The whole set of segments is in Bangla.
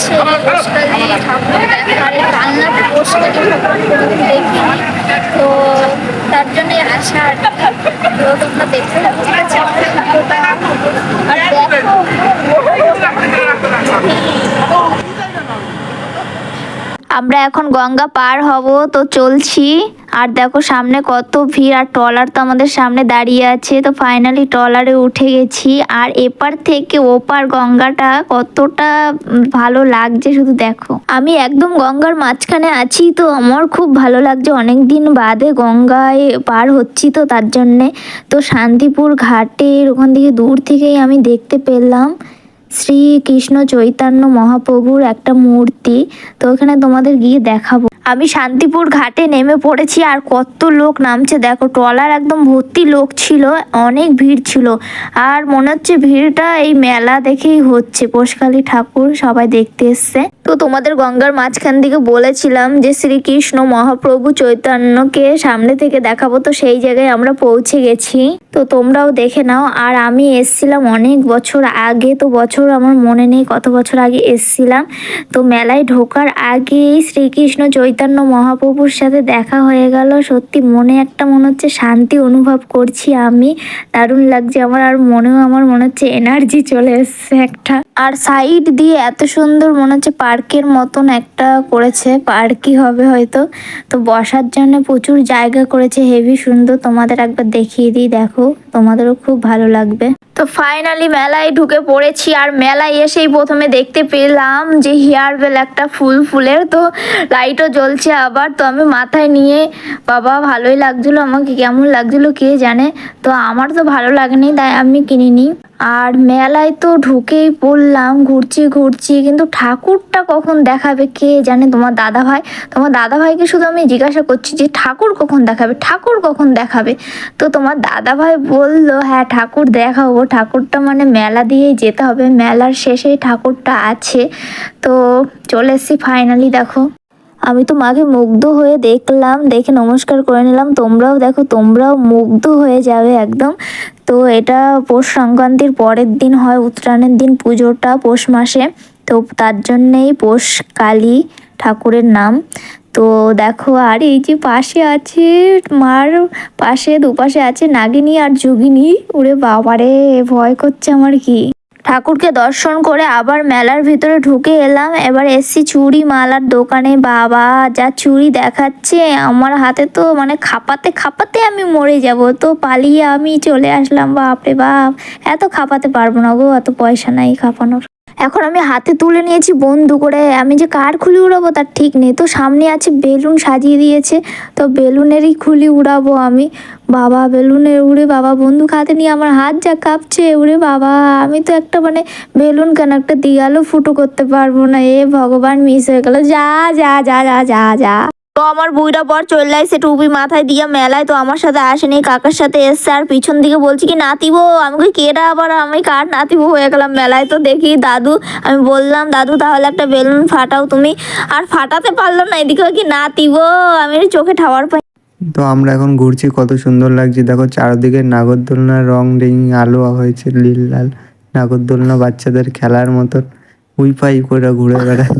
ইচ্ছে পোস্টালি ঠাকুর দেখার ঠাকুর কোনোদিন দেখিনি তো তার জন্যই আসা আর। তো তোমরা দেখতে থাকো ঠিক আছে আমার ভিডিওটা আর দেখো আমরা এখন গঙ্গা পার হব, তো চলছি। আর দেখো সামনে কত ভিড়, আর ট্রলার তো আমাদের সামনে দাঁড়িয়ে আছে, তো ফাইনালি ট্রলারে উঠে গেছি। আর এপার থেকে ওপার গঙ্গাটা কতটা ভালো লাগছে শুধু দেখো। আমি একদম গঙ্গার মাঝখানে আছি, তো আমার খুব ভালো লাগছে। অনেক দিন বাদে গঙ্গায় পার হচ্ছি, তো তার জন্যে। তো শান্তিপুর ঘাটের ওখান থেকে দূর থেকেই আমি দেখতে পেলাম। শ্রীকৃষ্ণ চৈতন্য মহাপ্রভুর একটা মূর্তি তো ওখানে তোমাদের গিয়ে দেখাবো। আমি শান্তিপুর ঘাটে নেমে পড়েছি আর কত লোক নামছে। দেখো, ট্রলার একদম ভর্তি লোক ছিল, অনেক ভিড় ছিল। আর মনে হচ্ছে ভিড়টা এই মেলা দেখেই হচ্ছে। পোষকালী ঠাকুর সবাই দেখতে এসছে। তো তোমাদের গঙ্গার মাঝখান থেকে বলেছিলাম যে শ্রীকৃষ্ণ মহাপ্রভু চৈতন্যকে সামনে থেকে দেখাবো, তো সেই জায়গায় আমরা পৌঁছে গেছি। তো তোমরাও দেখে নাও। আর আমি এসছিলাম অনেক বছর আগে, তো বছর আমার মনে নেই কত বছর আগে এসছিলাম। তো মেলায় ঢোকার আগেই শ্রীকৃষ্ণ চৈতন্য মহাপ্রভুর সাথে দেখা হয়ে গেল। সত্যি মনে একটা মনে হচ্ছে শান্তি অনুভব করছি আমি। দারুণ লাগছে। আমার আর মনেও, আমার মনে হচ্ছে এনার্জি চলে এসছে একটা। আর সাইড দিয়ে এত সুন্দর মনে হচ্ছে পার্কের মতন একটা করেছে। পার্কই হবে হয়তো। তো বসার জন্য প্রচুর জায়গা করেছে। হেভি সুন্দর। তোমাদের একবার দেখিয়ে দিই। দেখো, তোমাদেরও খুব ভালো লাগবে। তো ফাইনালি মেলায় ঢুকে পড়েছি আর মেলায় এসেই প্রথমে দেখতে পেলাম যে হেয়ার বেল একটা ফুল ফুলের। তো লাইটও জ্বলছে আবার। তো আমি মাথায় নিয়ে, বাবা, ভালোই লাগছিল আমাকে। কেমন লাগছিল কে জানে? তো আমার তো ভালো লাগেনি, তাই আমি কিনিনি। আর মেলায় তো ঢুকেই পড়লাম। ঘুরছি ঘুরছি, কিন্তু ঠাকুরটা কখন দেখাবে? কে জানে? তোমার দাদা ভাই তোমার দাদা ভাইকে শুধু আমি জিজ্ঞাসা করছি যে ঠাকুর কখন দেখাবে? ঠাকুর কখন দেখাবে? তো তোমার দাদা ভাই বলল হ্যাঁ ঠাকুর দেখাবো। ঠাকুরটা মানে মেলা দিয়েই যেতে হবে। মেলার শেষে ঠাকুরটা আছে। তো চলে এসছি ফাইনালি দেখো। আমি তো মাকে মুগ্ধ হয়ে দেখলাম, দেখে নমস্কার করে নিলাম। তোমরাও দেখো, তোমরাও মুগ্ধ হয়ে যাবে একদম। তো এটা পৌষ সংক্রান্তির পরের দিন হয়, উত্তরায়ণের দিন পুজোটা পৌষ মাসে। তো তার জন্যেই পৌষ কালী ঠাকুরের নাম। তো দেখো, আর এই যে পাশে আছে, মার পাশে, দুপাশে আছে নাগিনী আর যোগিনী। ওরে বাবারে, ভয় করছে আমার কি? ঠাকুরকে দর্শন করে আবার মেলার ভিতরে ঢুকে এলাম। এবার এসছি চুড়ি মালার দোকানে। বাবা, যা চুড়ি দেখাচ্ছে, আমার হাতে তো মানে খাপাতে খাপাতে আমি মরে যাব। তো পালিয়ে আমি চলে আসলাম। বাপরে বাপ, এত খাপাতে পারব না গো এত পয়সা নাই খাপানোর। এখন আমি হাতে তুলে নিয়েছি, বন্ধু করে। আমি যে কার খুলি উড়াবো তার ঠিক নেই। তো সামনে আছে বেলুন সাজিয়ে দিয়েছে, তো বেলুনেরই খুলি উড়াবো আমি। বাবা, বেলুনে উড়ে বাবা বন্দুক হাতে নিয়ে আমার হাত যা কাঁপছে, উড়ে বাবা। আমি তো একটা মানে বেলুন কেন, একটা দিয়ালও ফুটো করতে পারব না। এ ভগবান মিস হয়ে গেল। যা যা যা যা যা যা। তো আমার বুইরা পর চলে আসছে টুপি মাথায় দিয়ে মেলায়, তো আমার সাথে আসেনি, কাকার সাথে এসছে আর পিছন দিকে বলছি কি নাতিবো আমি কই কেডা আবার, আমি কার নাতিবো হয়ে গেলাম মেলায়। তো দেখি দাদু, আমি বললাম, দাদু, তাহলে একটা বেলুন ফাটাও তুমি। আর ফাটাতে পারল না, এদিকে কি নাতিবো আমি চোখে ঠাওয়ার পাই তো আমরা এখন ঘুরছি, কত সুন্দর লাগছে। দেখো চারদিকে নাগরদোলনার রং রিং আলো হয়েছে নীল লাল। নাগরদোলনা বাচ্চাদের খেলার মতন। উই পাই করে ঘুরে বেড়ায়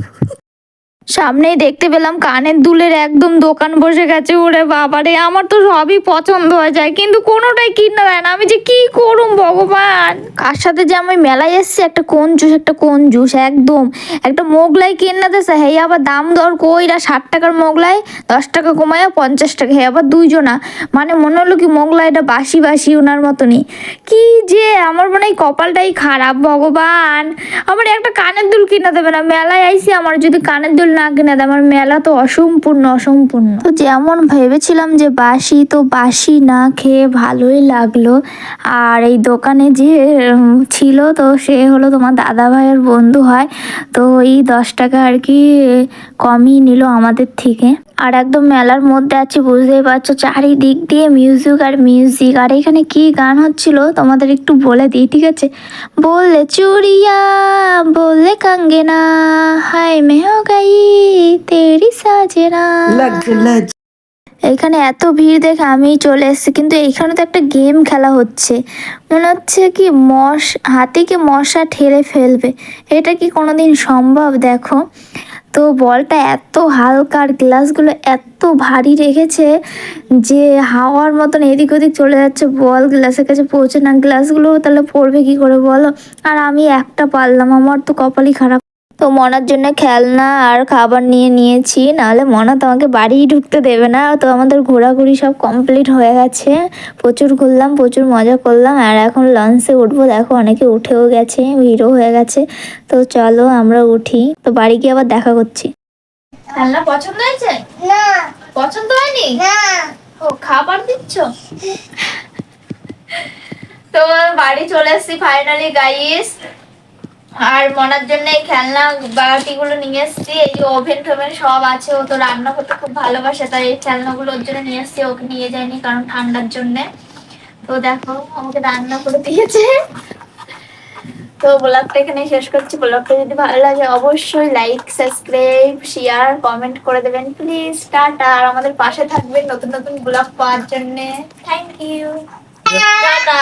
সামনেই দেখতে পেলাম কানের দুলের একদম দোকান বসে গেছে, ওরে বাবারে, আমার তো সবই পছন্দ হয়ে যায়, কিন্তু কোনোটাই কিনে দেয় না, আমি যে কি করুম ভগবান? কার সাথে যে আমি মেলায় এসছি, একটা কোন জুস, একটা কোন জুস, একদম, একটা মোগলাই কিনে দিয়েছে হে, আবার দাম দর কইরা ষাট টাকার মোগলাই, দশ টাকা কমায় পঞ্চাশ টাকা, হে, আবার দুইজনা মানে মনে হলো কি মোগলাইটা বাসি বাসি ওনার মতনই। কি যে, আমার মনে হয় কপালটাই খারাপ ভগবান। আমার একটা কানের দুল কিনে দেবে না, মেলায় আইসি, আমার যদি কানের দুল না কিনে আমার মেলা তো অসম্পূর্ণ অসম্পূর্ণ। তো যেমন ভেবেছিলাম যে বাসি, তো বাসি না খেয়ে ভালোই লাগল। আর এই দোকানে যে ছিল, তো সে হলো তোমার দাদা ভাইয়ের বন্ধু হয়। তো এই দশ টাকা আর কি কমই নিল আমাদের থেকে। আর একদম মেলার মধ্যে আছে বুঝতেই পারছ। চারিদিক দিয়ে মিউজিক আর মিউজিক আর এখানে কি গান হচ্ছিল তোমাদের একটু বলে দিই ঠিক আছে? বললে চুড়িয়া বললে কাঙ্গেনা হায় মে হো গাই তেরি সাজেনা। এখানে এত ভিড় দেখে আমি চলে এসেছি কিন্তু এখানে তো একটা গেম খেলা হচ্ছে। মনে হচ্ছে কি মশ হাতিকে মশা ঠেলে ফেলবে। এটা কি কোনোদিন সম্ভব? দেখো। তো বলটা এত হালকা আর গ্লাসগুলো এত ভারী রেখেছে যে হাওয়ার মতন এদিক ওদিক চলে যাচ্ছে। বল গ্লাসের কাছে পৌঁছে না, গ্লাসগুলো তাহলে পড়বে কি করে বলো? আর আমি একটা পারলাম, আমার তো কপালই খারাপ। তো মনার জন্য খেলনা আর খাবার নিয়ে নিয়েছি নাহলে মনা তো আমাকে বাড়িই ঢুকতে দেবে না। তো আমাদের ঘোরাঘুরি সব কমপ্লিট হয়ে গেছে। প্রচুর ঘুরলাম প্রচুর মজা করলাম আর এখন লঞ্চে উঠবো। দেখো অনেকে উঠেও গেছে ভিড়ও হয়ে গেছে। তো চলো আমরা উঠি। তো বাড়ি গিয়ে আবার দেখা করছি। খেলনা পছন্দ হয়েছে? না। পছন্দ হয়নি? না। ও খাবার দিচ্ছ? তো বাড়ি চলে এসেছি ফাইনালি গাইস আর মনার জন্য এই খেলনা বাটিগুলো নিয়ে এসেছি। এই যে ওভেন টোভেন সব আছে ও তো রান্না করতে খুব ভালোবাসে তাই এই খেলনাগুলো ওর জন্য নিয়ে এসেছি ওকে নিয়ে যায়নি কারণ ঠান্ডার জন্য। তো দেখো আমাকে রান্না করে দিয়েছে। তো ব্লগটা এখানে শেষ করছি। ব্লগটা যদি ভালো লাগে অবশ্যই লাইক সাবস্ক্রাইব শেয়ার কমেন্ট করে দেবেন। Please tata. আর আমাদের পাশে থাকবেন নতুন নতুন ব্লগ পাওয়ার জন্য। Thank you tata.